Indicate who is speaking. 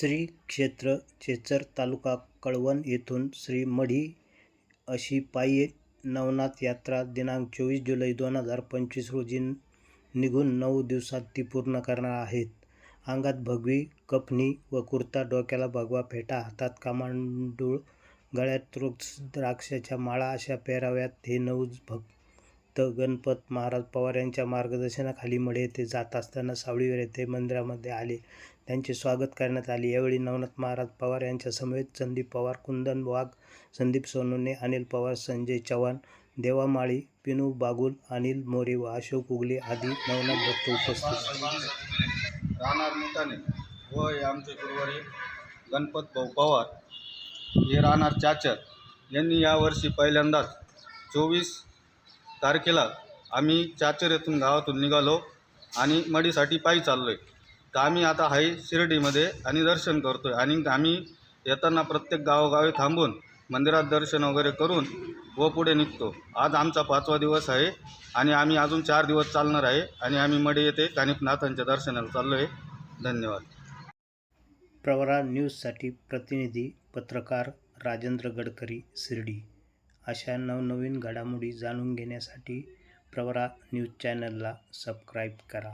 Speaker 1: श्री क्षेत्र चेचर तालुका कळवण येथून श्री मढी अशी पायी नवनाथ यात्रा दिनांक चोवीस जुलै दोन हजार पंचवीस रोजी निघून नऊ दिवसात ती पूर्ण करणार आहेत. अंगात भगवी कफनी व कुर्ता, डोक्याला भगवा फेटा, हातात कामांडूळ गळ्यात रुद्राक्षाच्या माळा अशा पेराव्यात हे नऊ भक् गणपत महाराज पवार यांच्या मार्गदर्शनाखाली मढी येथे जात असताना सावळीवर येथे मंदिरामध्ये आले. त्यांचे स्वागत करण्यात आले. यावेळी नवनाथ महाराज पवार यांच्या समवेत संदीप पवार, कुंदन वाघ, संदीप सोनवणे, अनिल पवार, संजय चव्हाण, देवा माळी, पिनू बागुल, अनिल मोरे व अशोक उगले आदी नवनाथ भक्त उपस्थित
Speaker 2: राहणार निताने व आमचे गुरुवारी गणपत भाऊ पवार हे राहणार चाचर यांनी यावर्षी पहिल्यांदाच चोवीस तारखेला आम्ही चाचर येथून गावातून निघालो आणि मडीसाठी पायी चाललो आहे तर आम्ही आता आहे शिर्डीमध्ये आणि दर्शन करतो आहे आणि आम्ही येताना प्रत्येक गावोगावी थांबून मंदिरात दर्शन वगैरे करून व पुढे निघतो. आज आमचा पाचवा दिवस आहे आणि आम्ही अजून चार दिवस चालणार आहे आणि आम्ही मडे येथे कानिफनाथांच्या दर्शनाला चाललो आहे धन्यवाद.
Speaker 1: प्रवरा न्यूजसाठी प्रतिनिधी पत्रकार राजेंद्र गडकरी शिर्डी. अशा नवनवीन घडामोडी जाणून घेण्यासाठी प्रवरा न्यूज चॅनलला सबस्क्राईब करा.